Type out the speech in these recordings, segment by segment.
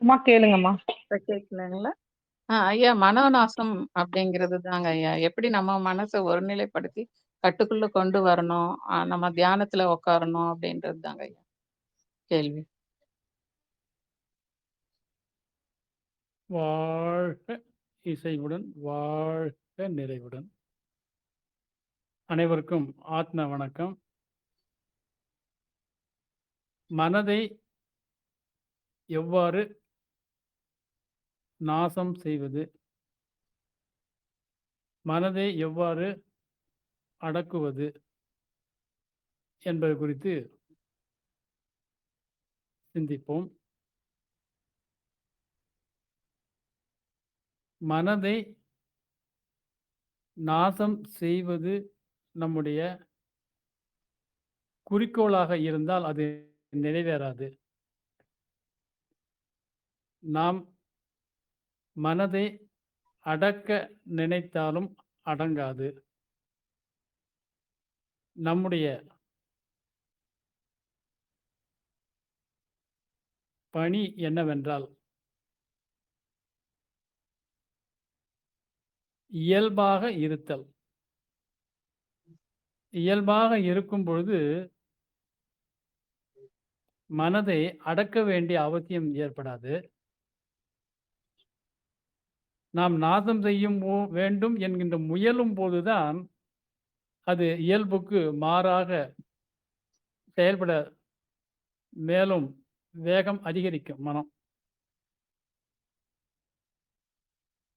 அம்மா கேளுங்கம்மா. இப்ப கேட்கலங்களா? ஆ ஐயா மனோநாசம் அப்படிங்கிறது தாங்க ஐயா. எப்படி நம்ம மனச ஒருநிலைப்படுத்தி கட்டுக்குள்ள கொண்டு வரணும், நம்ம தியானத்துல உட்காரணும் அப்படின்றது தாங்க ஐயா கேள்வி. வாழ்க இசைவுடன், வாழ்க நிறைவுடன். அனைவருக்கும் ஆத்ம வணக்கம். மனதை எவ்வாறு நாசம் செய்வது? மனதை எவ்வாறு அடக்குவது? என்பது குறித்து சிந்திப்போம். மனதை நாசம் செய்வது நம்முடைய குறிக்கோளாக இருந்தால் அது நிறைவேறாது. நாம் மனதை அடக்க நினைத்தாலும் அடங்காது. நம்முடைய பணி என்னவென்றால் இயல்பாக இருத்தல். இயல்பாக இருக்கும் பொழுது மனதை அடக்க வேண்டிய அவசியம் ஏற்படாது. நாம் நாசம் செய்யும் வேண்டும் என்கின்ற முயலும் போதுதான், அது இயல்புக்கு மாறாக செயல்பட மேலும் வேகம் அதிகரிக்கும் மனம்.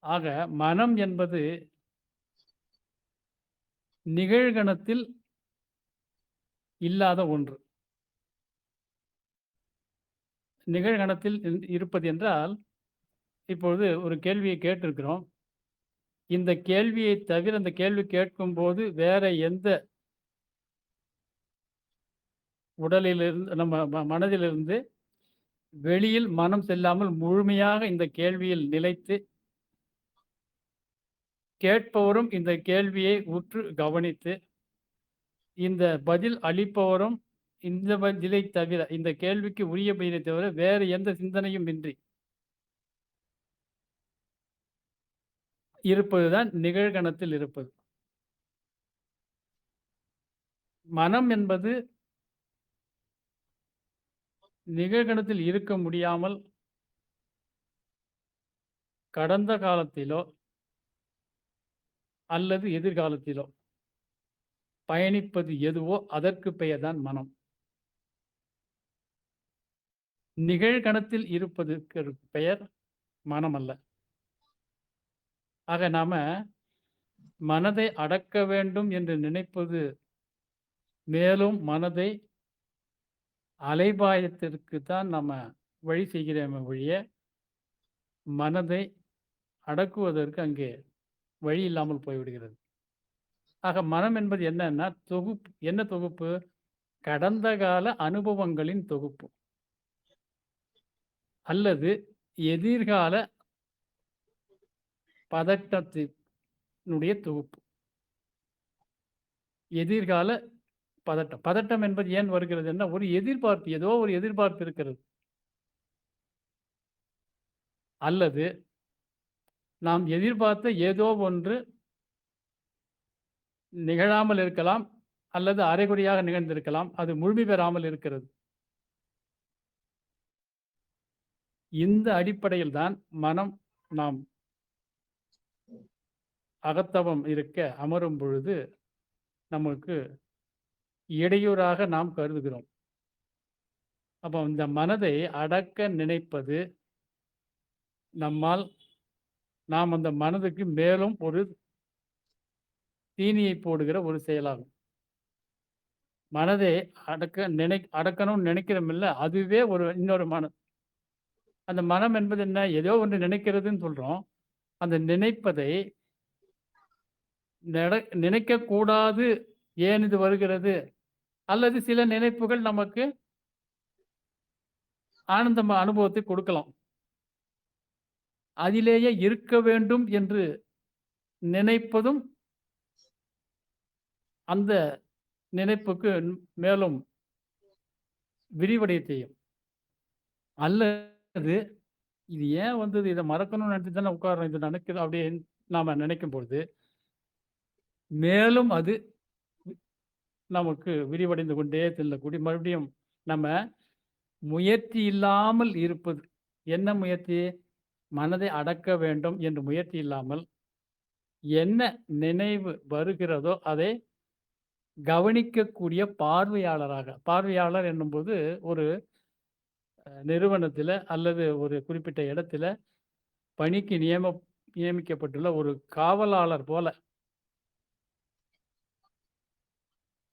ஆக மனம் என்பது நிகழ்கணத்தில் இல்லாத ஒன்று. நிகழ்கணத்தில் இருப்பது என்றால், இப்பொழுது ஒரு கேள்வியை கேட்டிருக்கிறோம். இந்த கேள்வியை தவிர அந்த கேள்வி கேட்கும்போது வேற எந்த உடலிலிருந்து நம்ம ம மனதிலிருந்து வெளியில் மனம் செல்லாமல் முழுமையாக இந்த கேள்வியில் நிலைத்து கேட்பவரும் இந்த கேள்வியை உற்று கவனித்து, இந்த பதில் அளிப்பவரும் இந்த பதிலை தவிர, இந்த கேள்விக்கு உரிய பதிலை தவிர வேறு எந்த சிந்தனையும் இன்றி இருப்பது தான் நிகழ்கணத்தில் இருப்பது. மனம் என்பது நிகழ்கணத்தில் இருக்க முடியாமல் கடந்த காலத்திலோ அல்லது எதிர்காலத்திலோ பயணிப்பது எதுவோ அதற்கு பெயர்தான் மனம். நிகழ்கணத்தில் இருப்பதற்கு பெயர் மனம் அல்ல. ஆக நாம மனதை அடக்க வேண்டும் என்று நினைப்பது மேலும் மனதை அலைபாயத்திற்கு தான் நம்ம வழி செய்கிறோமே ஒழிய, மனதை அடக்குவதற்கு அங்கே வழி இல்லாமல் போய்விடுகிறது. ஆக மனம் என்பது என்னன்னா, தொகுப்பு என்ன தொகுப்பு? கடந்த கால அனுபவங்களின் தொகுப்பு. அல்லது எதிர்கால பதட்டத்தினுடைய தொகுப்பு. எதிர்கால பதட்டம். பதட்டம் என்பது ஏன் வருகிறது என்ன ஒரு எதிர்பார்ப்பு, ஏதோ ஒரு எதிர்பார்ப்பு இருக்கிறது. அல்லது நாம் எதிர்பார்த்த ஏதோ ஒன்று நிகழாமல் இருக்கலாம், அல்லது அரைகுறையாக நிகழ்ந்திருக்கலாம். அது முழுமை பெறாமல் இருக்கிறது. இந்த அடிப்படையில் தான் மனம் நாம் அகத்தவம் இருக்க அமரும் பொழுது, நமக்கு இடையூறாக நாம் கருதுகிறோம். அப்போ இந்த மனதை அடக்க நினைப்பது நம்மால் நாம் அந்த மனதுக்கு மேலும் ஒரு தீனியை போடுகிற ஒரு செயலாகும். மனதை அடக்க நினை அடக்கணும்னு நினைக்கிறோமில்ல, அதுவே ஒரு இன்னொரு மனம். அந்த மனம் என்பது என்ன? ஏதோ ஒன்று நினைக்கிறதுன்னு சொல்கிறோம் அந்த நினைப்பதை நட நினைக்கக்கூடாது. ஏன் இது வருகிறது? அல்லது சில நினைப்புகள் நமக்கு ஆனந்தம் அனுபவத்தை கொடுக்கலாம். அதிலேயே இருக்க வேண்டும் என்று நினைப்பதும் அந்த நினைப்புக்கு மேலும் விரிவடைய செய்யும். அல்லது இது ஏன் வந்தது? இதை மறக்கணும்னு நினைச்சு தானே உட்காரணும் இது நினைக்கிறது அப்படின்னு நாம நினைக்கும் பொழுது மேலும் அது நமக்கு விரிவடைந்து கொண்டே செல்லக்கூடிய மறுபடியும் நம்ம முயற்சி இல்லாமல் இருப்பது. என்ன முயற்சி? மனதை அடக்க வேண்டும் என்று முயற்சி இல்லாமல், என்ன நினைவு வருகிறதோ அதை கவனிக்கக்கூடிய பார்வையாளராக பார்வையாளர் என்னும்போது ஒரு நிறுவனத்தில் அல்லது ஒரு குறிப்பிட்ட இடத்துல பணிக்கு நியம நியமிக்கப்பட்டுள்ள ஒரு காவலாளர் போல.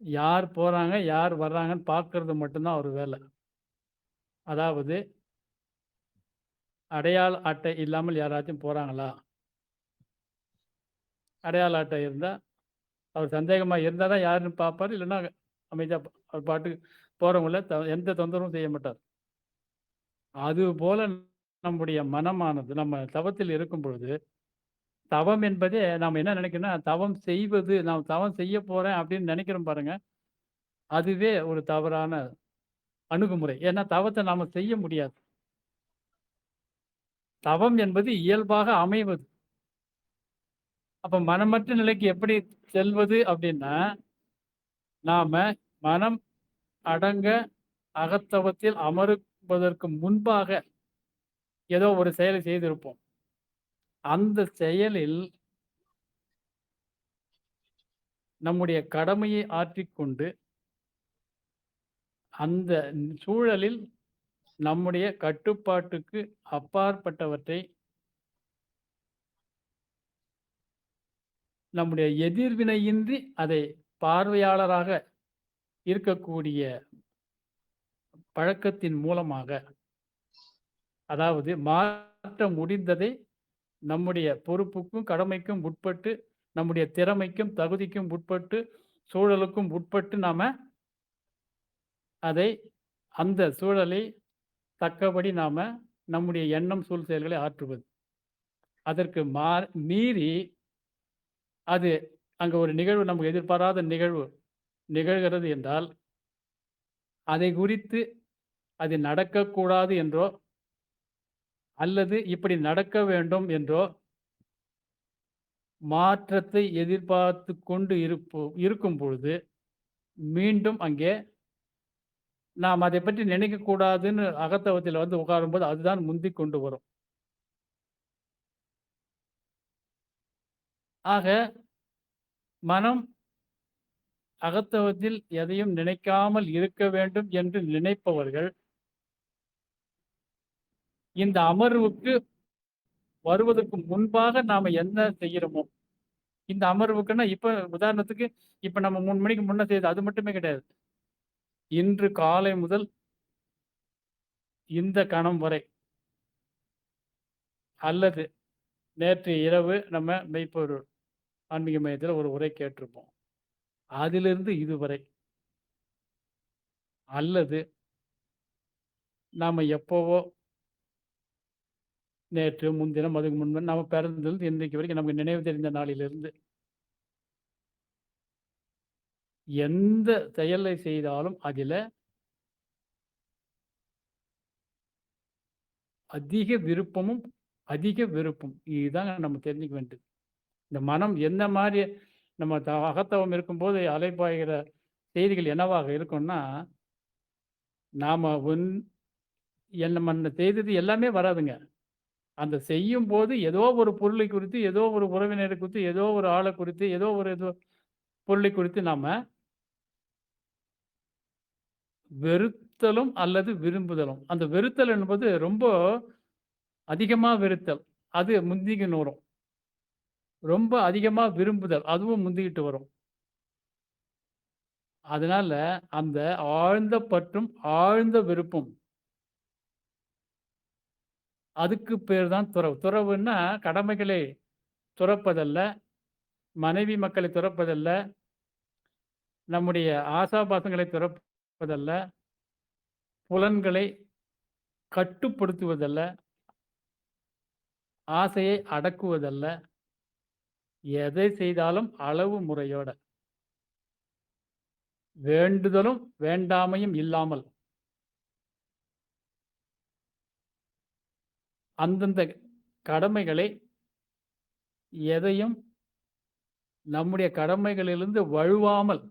யார் போறாங்க, யார் வர்றாங்கன்னு பார்க்கறது மட்டும் தான் அவர் அதாவது அடையாள அட்டை இல்லாமல் யாராச்சும் போறாங்களா? அடையாள அட்டை இருந்தா, அவர் சந்தேகமா இருந்தால் தான் யாருன்னு பார்ப்பார் இல்லைன்னா அமைதியாக அவர் பாட்டுக்கு போறவங்கள த எந்த தொந்தரவும் செய்ய மாட்டார். அதுபோல் நம்முடைய மனமானது நம்ம தவத்தில் இருக்கும் பொழுது, தவம் என்பதே நாம் என்ன நினைக்கிறோம்னா, தவம் செய்வது நாம் தவம் செய்ய போகிறேன் அப்படின்னு நினைக்கிறோம் பாருங்க. அதுவே ஒரு தவறான அணுகுமுறை. ஏன்னா தவத்தை நாம் செய்ய முடியாது. தவம் என்பது இயல்பாக அமைவது. அப்போ மனமற்ற நிலைக்கு எப்படி செல்வது அப்படின்னா, நாம மனம் அடங்க அகத்தவத்தில் அமருவதற்கு முன்பாக ஏதோ ஒரு செயலை செய்திருப்போம். அந்த செயலில் நம்முடைய கடமையை ஆற்றிக்கொண்டு அந்த சூழலில் நம்முடைய கட்டுப்பாட்டுக்கு அப்பாற்பட்டவற்றை நம்முடைய எதிர்வினையின்றி அதை பார்வையாளராக இருக்கக்கூடிய பழக்கத்தின் மூலமாக அதாவது மாற்ற முடிந்ததை நம்முடைய பொறுப்புக்கும், கடமைக்கும் உட்பட்டு, நம்முடைய திறமைக்கும், தகுதிக்கும் உட்பட்டு, சூழலுக்கும் உட்பட்டு நாம் அதை அந்த சூழலை தக்கபடி நாம் நம்முடைய எண்ணம், சூழ் செயல்களை ஆற்றுவது. அதற்கு மா மீறி அது அங்கே ஒரு நிகழ்வு நமக்கு எதிர்பாராத நிகழ்வு நிகழ்கிறது என்றால், அதை குறித்து அது நடக்கக்கூடாது என்றோ, அல்லது இப்படி நடக்க வேண்டும் என்றோ மாற்றத்தை எதிர்பார்த்து கொண்டு இருப்போ இருக்கும் பொழுது, மீண்டும் அங்கே நாம் அதை பற்றி நினைக்கக்கூடாதுன்னு அகத்தவத்தில் வந்து உட்காரும்போது, அதுதான் முந்தி கொண்டு வரும். ஆக, மனம் அகத்தவத்தில் எதையும் நினைக்காமல் இருக்க வேண்டும் என்று நினைப்பவர்கள் இந்த அமர்வுக்கு வருவதற்கு முன்பாக நாம என்ன செய்கிறோமோ, இந்த அமர்வுக்குன்னா இப்ப உதாரணத்துக்கு இப்ப நம்ம மூணு மணிக்கு முன்ன செய்தது அது மட்டுமே கிடையாது. இன்று காலை முதல் இந்த கணம் வரை அல்லது நேற்று இரவு நம்ம மெய்ப்பொரு ஆன்மீக மையத்தில் ஒரு உரை கேட்டிருப்போம். அதிலிருந்து இதுவரை அல்லது நாம எப்போவோ நேற்று, முன்தினம், அதுக்கு முன்பு நம்ம பிறந்தது இன்றைக்கு வரைக்கும் நமக்கு நினைவு தெரிந்த நாளிலிருந்து எந்த செயலை செய்தாலும் அதில் அதிக விருப்பமும், அதிக விருப்பம் இதுதாங்க நம்ம தெரிஞ்சுக்க வேண்டியது. இந்த மனம் எந்த மாதிரி நம்ம த அகத்தவம் இருக்கும்போது அலைபாய்கிற செய்திகள் என்னவாக இருக்கும்னா, நாம் ஒன் என்ன நம்ம செய்தது எல்லாமே வராதுங்க. அந்த செய்யும் போது ஏதோ ஒரு பொருளை குறித்து, ஏதோ ஒரு உறவினரை குறித்து, ஏதோ ஒரு ஆளை குறித்து, ஏதோ ஒரு ஏதோ பொருளை குறித்து நாம வெறுத்தலும் அல்லது விரும்புதலும். அந்த வெறுத்தல் என்பது ரொம்ப அதிகமாக வெறுத்தல். அது முந்திக்கின்னு வரும். ரொம்ப அதிகமாக விரும்புதல். அதுவும் முந்திக்கிட்டு வரும். அதனால அந்த ஆழ்ந்த பற்றும், ஆழ்ந்த விருப்பம் அதுக்கு பேர் தான் துறவு. துறவுன்னா கடமைகளை துறப்பதல்ல. மனைவி மக்களை துறப்பதல்ல. நம்முடைய ஆசாபாசங்களை துறப்பதல்ல. புலன்களை கட்டுப்படுத்துவதல்ல. ஆசையை அடக்குவதல்ல. எதை செய்தாலும் அளவு முறையோட. வேண்டுதலும், வேண்டாமையும் இல்லாமல். அந்தந்த கடமைகளை எதையும் நம்முடைய கடமைகளிலிருந்து வழுவாமல்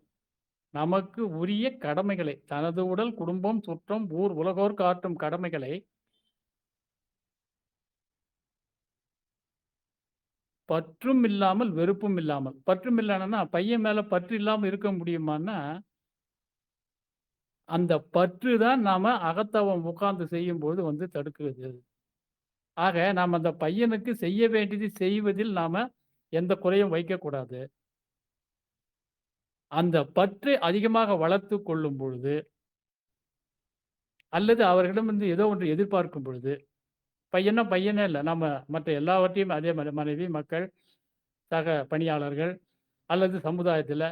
நமக்கு உரிய கடமைகளை தனது உடல், குடும்பம், சுற்றம், ஊர், உலகோர் காட்டும் கடமைகளை பற்றும் இல்லாமல், வெறுப்பும் இல்லாமல். பற்றும் இல்லைன்னா பையன் மேல பற்று இல்லாமல் இருக்க முடியுமான்னா அந்த பற்று தான் நாம அகத்தவம் உட்கார்ந்து செய்யும் போது வந்து தடுக்குது. ஆக, நாம் அந்த பையனுக்கு செய்ய வேண்டியது செய்வதில் நாம் எந்த குறையும் வைக்கக்கூடாது. அந்த பற்று அதிகமாக வளர்த்து கொள்ளும் பொழுது அல்லது அவர்களிடமிருந்து ஏதோ ஒன்று எதிர்பார்க்கும் பொழுது, பையனா பையனே இல்லை நம்ம மற்ற எல்லாவற்றையும் அதே மாதிரி மனைவி, மக்கள், சக பணியாளர்கள் அல்லது சமுதாயத்தில்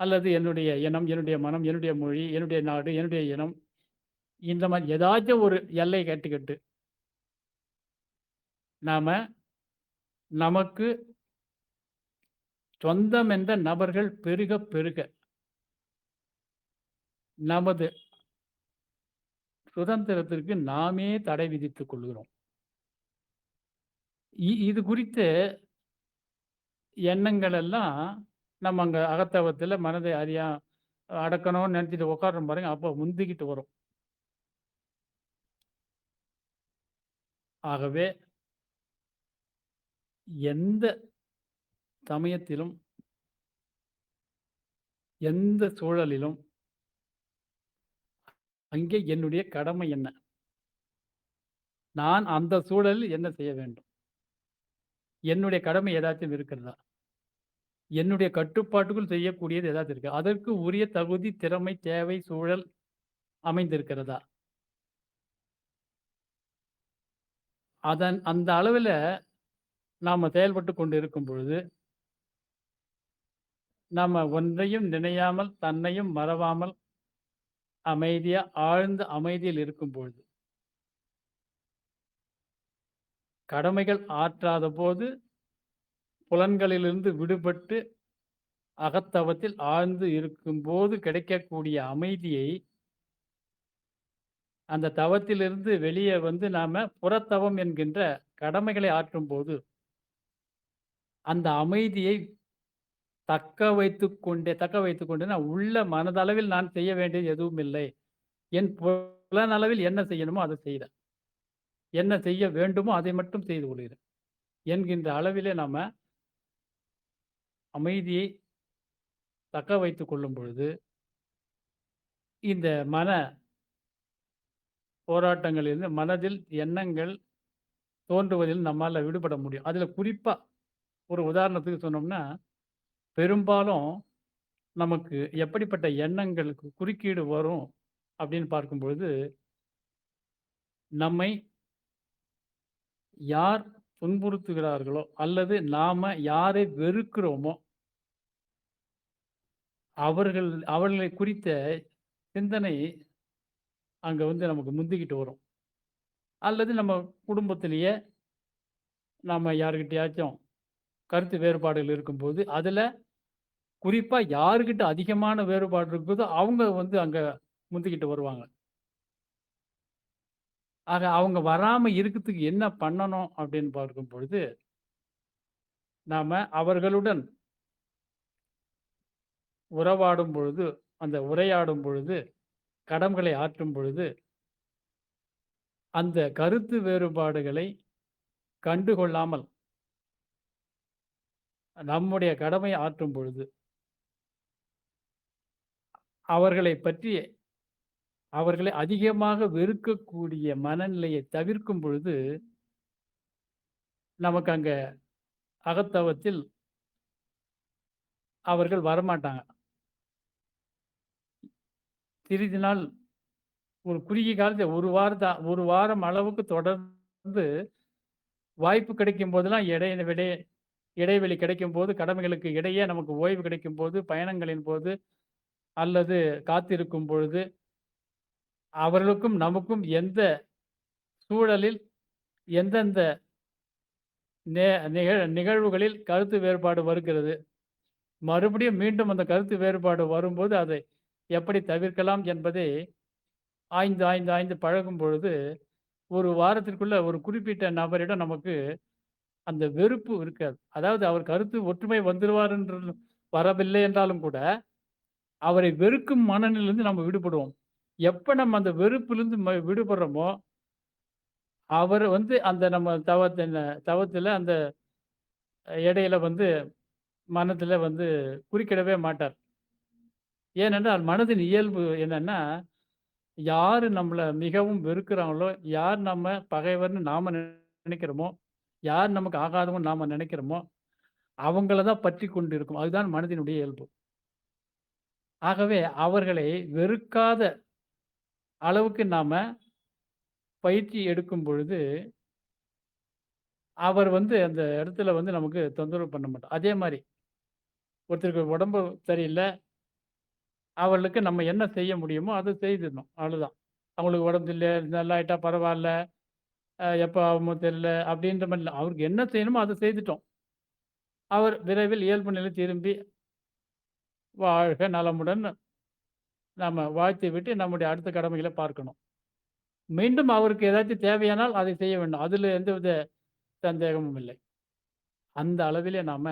அல்லது என்னுடைய இனம், என்னுடைய மனம், என்னுடைய மொழி, என்னுடைய நாடு, என்னுடைய இனம். இந்த மாதிரி ஏதாச்சும் ஒரு எல்லை கேட்டுக்கிட்டு நாம் நமக்கு சொந்தம் என்ற நபர்கள் பெருக பெருக நமது சுதந்திரத்திற்கு நாமே தடை விதித்துக் கொள்கிறோம். இ இது குறித்து எண்ணங்கள் எல்லாம் நம்ம அங்கே அகத்தவத்தில் மனதை அறியா அடக்கணும்னு நினச்சிட்டு உட்கார்றோம் பாருங்க, அப்போ முந்திக்கிட்டு வரும். ஆகவே எந்த சமயத்திலும் எந்த சூழலிலும் அங்கே என்னுடைய கடமை என்ன? நான் அந்த சூழலில் என்ன செய்ய வேண்டும்? என்னுடைய கடமை ஏதாச்சும் இருக்கிறதா? என்னுடைய கட்டுப்பாட்டுக்குள் செய்யக்கூடியது ஏதாச்சும் இருக்கு அதற்கு உரிய தகுதி, திறமை, தேவை, சூழல் அமைந்திருக்கிறதா? அதன் அந்த அளவில் நாம் செயல்பட்டு கொண்டு இருக்கும் பொழுது நாம் ஒன்றையும் நினையாமல், தன்னையும் மறவாமல் அமைதியாக ஆழ்ந்த அமைதியில் இருக்கும் பொழுது கடமைகள் ஆற்றாத போது புலன்களிலிருந்து விடுபட்டு, அகத்தவத்தில் ஆழ்ந்து இருக்கும்போது கிடைக்கக்கூடிய அமைதியை அந்த தவத்திலிருந்து வெளியே வந்து நாம் புறத்தவம் என்கின்ற கடமைகளை ஆற்றும்போது அந்த அமைதியை தக்க வைத்து கொண்டே தக்க வைத்து கொண்டே நான் உள்ள மனதளவில் நான் செய்ய வேண்டியது எதுவும் இல்லை. என் புலனளவில் என்ன செய்யணுமோ அதை செய்கிறேன் என்ன செய்ய வேண்டுமோ அதை மட்டும் செய்து கொள்கிறேன். என்கின்ற அளவிலே நாம் அமைதியை தக்க வைத்து கொள்ளும் பொழுது இந்த மன போராட்டங்களிலிருந்து மனதில் எண்ணங்கள் தோன்றுவதில் நம்மால் விடுபட முடியும். அதில் குறிப்பாக ஒரு உதாரணத்துக்கு சொன்னோம்னா, பெரும்பாலும் நமக்கு எப்படிப்பட்ட எண்ணங்களுக்கு குறுக்கீடு வரும் அப்படின்னு பார்க்கும் பொழுது நம்மை யார் துன்புறுத்துகிறார்களோ, அல்லது நாம யாரை வெறுக்கிறோமோ அவர்கள் அவர்களை குறித்த சிந்தனை அங்கே வந்து நமக்கு முந்திக்கிட்டு வரும். அல்லது நம்ம குடும்பத்திலேயே நாம் யார்கிட்டயாச்சும் கருத்து வேறுபாடுகள் இருக்கும்போது, அதில் குறிப்பாக யாருக்கிட்ட அதிகமான வேறுபாடு இருக்குதோ, அவங்க வந்து அங்கே முந்திக்கிட்டு வருவாங்க. ஆக அவங்க வராமல் இருக்கிறதுக்கு என்ன பண்ணணும் அப்படின்னு பார்க்கும் பொழுது நாம் அவர்களுடன் உறவாடும் பொழுது, அந்த உரையாடும் பொழுது, கடம்களை ஆற்றும் பொழுது அந்த கருத்து வேறுபாடுகளை கண்டுகொள்ளாமல் நம்முடைய கடமை ஆற்றும் பொழுது அவர்களை பற்றி அவர்களை அதிகமாக வெறுக்கக்கூடிய மனநிலையை தவிர்க்கும் பொழுது நமக்கு அங்க அகத்தவத்தில் அவர்கள் வரமாட்டாங்க. சிறிது நாள் ஒரு குறுகிய காலத்தில் ஒரு வாரத்தை ஒரு வாரம் அளவுக்கு தொடர்ந்து வாய்ப்பு கிடைக்கும் போதெல்லாம் இடை விடை இடைவெளி கிடைக்கும் போது கடமைகளுக்கு இடையே நமக்கு ஓய்வு கிடைக்கும் போது பயணங்களின் போது அல்லது காத்திருக்கும் பொழுது அவர்களுக்கும் நமக்கும் எந்த சூழலில் எந்தெந்த நே நிகழ் நிகழ்வுகளில் கருத்து வேறுபாடு வருகிறது. மறுபடியும் மீண்டும் அந்த கருத்து வேறுபாடு வரும்போது அதை எப்படி தவிர்க்கலாம் என்பதை ஆய்ந்து, ஆய்ந்து, ஆய்ந்து பழகும் பொழுது ஒரு வாரத்திற்குள்ள ஒரு குறிப்பிட்ட நபரிடம் நமக்கு அந்த வெறுப்பு இருக்காது. அதாவது அவர் கருத்து ஒற்றுமை வந்துடுவார் என்று வரவில்லை என்றாலும் கூட, அவரை வெறுக்கும் மனநிலிருந்து நம்ம விடுபடுவோம். எப்ப நம்ம அந்த வெறுப்பிலிருந்து ம விடுபடுறோமோ, அவர் வந்து அந்த நம்ம தவத்தின தவத்தில் அந்த இடையில வந்து மனத்தில் வந்து குறுக்கிடவே மாட்டார். ஏனென்றால் மனதின் இயல்பு என்னன்னா, யார் நம்மளை மிகவும் வெறுக்கிறாங்களோ, யார் நம்ம பகைவர்னு நாம நினைக்கிறோமோ, யார் நமக்கு ஆகாதவங்க நாம நினைக்கிறோமோ, அவங்கள தான் பற்றி கொண்டு இருக்கும். அதுதான் மனதினுடைய இயல்பு. ஆகவே அவர்களை வெறுக்காத அளவுக்கு நாம பயிற்சி எடுக்கும் பொழுது அவர் வந்து அந்த இடத்துல வந்து நமக்கு தொந்தரவு பண்ண மாட்டார். அதே மாதிரி ஒருத்தருக்கு உடம்பு சரியில்லை அவர்களுக்கு நம்ம என்ன செய்ய முடியுமோ, அதை செய்திடணும். அவ்வளோதான். அவங்களுக்கு உடம்பு இல்லை நல்லாயிட்டா பரவாயில்ல அ ஆகுமோ தெரியல. அப்படின்ற மாதிரி இல்ல. அவருக்கு என்ன செய்யணுமோ அத செய்துட்டோம். அவர் விரைவில் இயல்பு நிலை திரும்பி வாழ்க நலமுடன் நாம் வாழ்த்து விட்டு நம்முடைய அடுத்த கடமைகள பார்க்கணும். மீண்டும் அவருக்கு ஏதாச்சும் தேவையானால் அதை செய்ய வேண்டும். அதில எந்தவித சந்தேகமும் இல்லை. அந்த அளவிலே நாம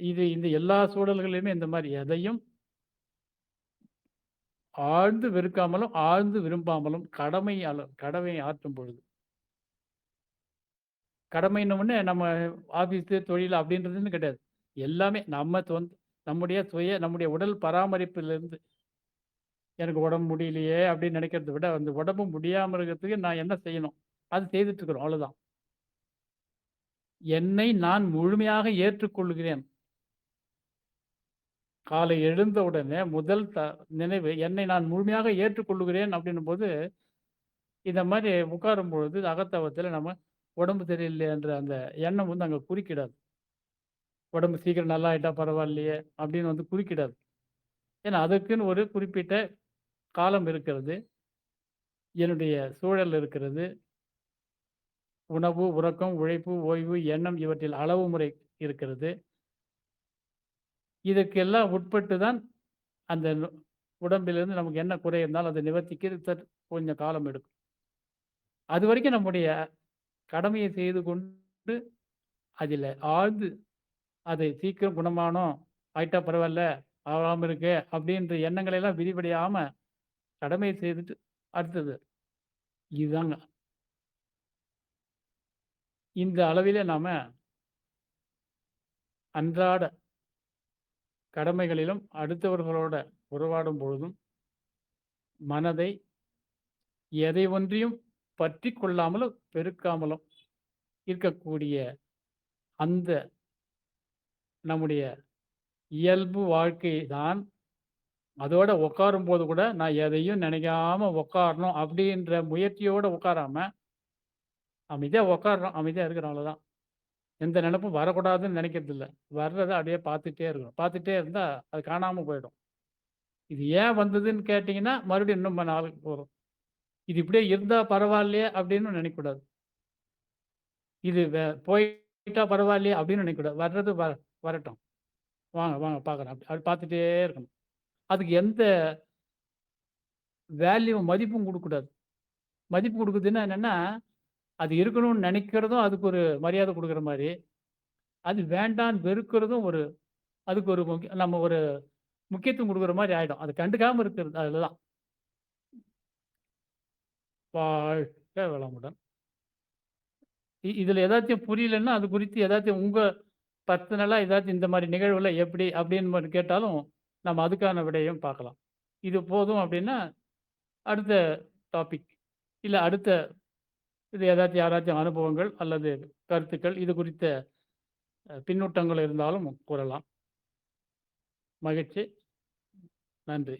இது இந்த எல்லா சூழல்களிலுமே இந்த மாரி எதையும் ஆழ்ந்து வெறுக்காமலும், ஆழ்ந்து விரும்பாமலும் கடமை அள கடமை ஆற்றும் பொழுது. கடமைன்ன நம்ம ஆஃபீஸு, தொழில் அப்படின்றதுன்னு கிடையாது. எல்லாமே நம்ம சொந் நம்முடைய சுய நம்முடைய உடல் பராமரிப்பிலிருந்து எனக்கு உடம்பு முடியலையே அப்படின்னு நினைக்கிறத விட, அந்த உடம்பு முடியாம இருக்கிறதுக்கு நான் என்ன செய்யணும்? அது செய்துட்டு இருக்கிறோம். அவ்வளோதான். என்னை நான் முழுமையாக ஏற்றுக்கொள்கிறேன். காலை எழுந்த உடனே முதல் த நினைவு என்னை நான் முழுமையாக ஏற்றுக்கொள்ளுகிறேன் அப்படின்னும்போது, இந்த மாரி உட்காரும் பொழுது அகத்தவத்தில நம்ம உடம்பு சரியில்லையன்ற அந்த எண்ணம் வந்து அங்கே குறுக்கிடாது. உடம்பு சீக்கிரம் நல்லா நல்லாயிட்டா பரவாயில்லையே அப்படின்னு வந்து குறுக்கிடாது. ஏன்னா அதுக்குன்னு ஒரு குறிப்பிட்ட காலம் இருக்கிறது. என்னுடைய சூழல் இருக்கிறது. உணவு, உறக்கம், உழைப்பு, ஓய்வு, எண்ணம் இவற்றில் அளவு முறை இருக்கிறது. இதற்கெல்லாம் உட்பட்டு தான் அந்த நு உடம்பிலிருந்து நமக்கு என்ன குறை இருந்தாலும் அதை நிவர்த்திக்கு கொஞ்சம் காலம் எடுக்கும். அது வரைக்கும் நம்முடைய கடமையை செய்து கொண்டு, அதில் ஆழ்ந்து அதை சீக்கிரம் குணமானோம், ஆயிட்டா பரவாயில்ல ஆகாம இருக்கே அப்படின்ற எண்ணங்களை எல்லாம் விரிவடையாம கடமையை செய்துட்டு அடுத்தது. இதுதாங்க. இந்த அளவிலே நாம அன்றாட கடமைகளிலும், அடுத்தவர்களோட உறவாடும் பொழுதும் மனதை எதை ஒன்றையும் பற்றி கொள்ளாமலும், பெருக்காமலும் இருக்கக்கூடிய அந்த நம்முடைய இயல்பு வாழ்க்கை தான் அதோட உட்காரும்போது கூட நான் எதையும் நினைக்காம உட்காரணும் அப்படின்ற முயற்சியோட உட்காராம அமைதியாக உட்கார்றோம். அமைதியாக இருக்கிறோம் அவ்வளோதான். எந்த நினப்பும் வரக்கூடாதுன்னு நினைக்கிறதில்ல. வர்றத அப்படியே பார்த்துட்டே இருக்கணும். பார்த்துட்டே இருந்தால் அது காணாமல் போயிடும். இது ஏன் வந்ததுன்னு கேட்டிங்கன்னா மறுபடியும் இன்னும் நாளுக்கு போகிறோம் இது இப்படியே இருந்தா பரவாயில்லையே அப்படின்னு நினைக்கக்கூடாது. இது வே போயிட்டா பரவாயில்லையே அப்படின்னு நினைக்கக்கூடாது. வர்றது வர வரட்டும். வாங்க, வாங்க பார்க்குறேன். அப்படி அப்படி பார்த்துட்டே இருக்கணும். அதுக்கு எந்த வேல்யூ மதிப்பும் கொடுக்கக்கூடாது மதிப்பு கொடுக்குதுன்னா என்னென்னா அது இருக்கணும்னு நினைக்கிறதும் அதுக்கு ஒரு மரியாதை கொடுக்குற மாதிரி அது வேண்டான்னு வெறுக்கிறதும் ஒரு அதுக்கு ஒரு முக்கிய நம்ம ஒரு முக்கியத்துவம் கொடுக்குற மாதிரி ஆகிடும் அது கண்டுக்காமல் இருக்கிறது அதுலதான். வாழ்க வளமுடன். இ இதில ஏதாச்சும் புரியலன்னா, அது குறித்து ஏதாச்சும் உங்கள் பர்சனலாக ஏதாச்சும் இந்த மாதிரி நிகழ்வில் எப்படி அப்படின்னு கேட்டாலும், நம்ம அதுக்கான விடையும் பார்க்கலாம். இது போதும் அப்படின்னா, அடுத்த டாபிக் இல்லை அடுத்த இது ஏதாச்சும் யாராச்சும் அனுபவங்கள் அல்லது கருத்துக்கள் இது குறித்த பின்னூட்டங்கள் இருந்தாலும் கூறலாம். மகிழ்ச்சி. நன்றி.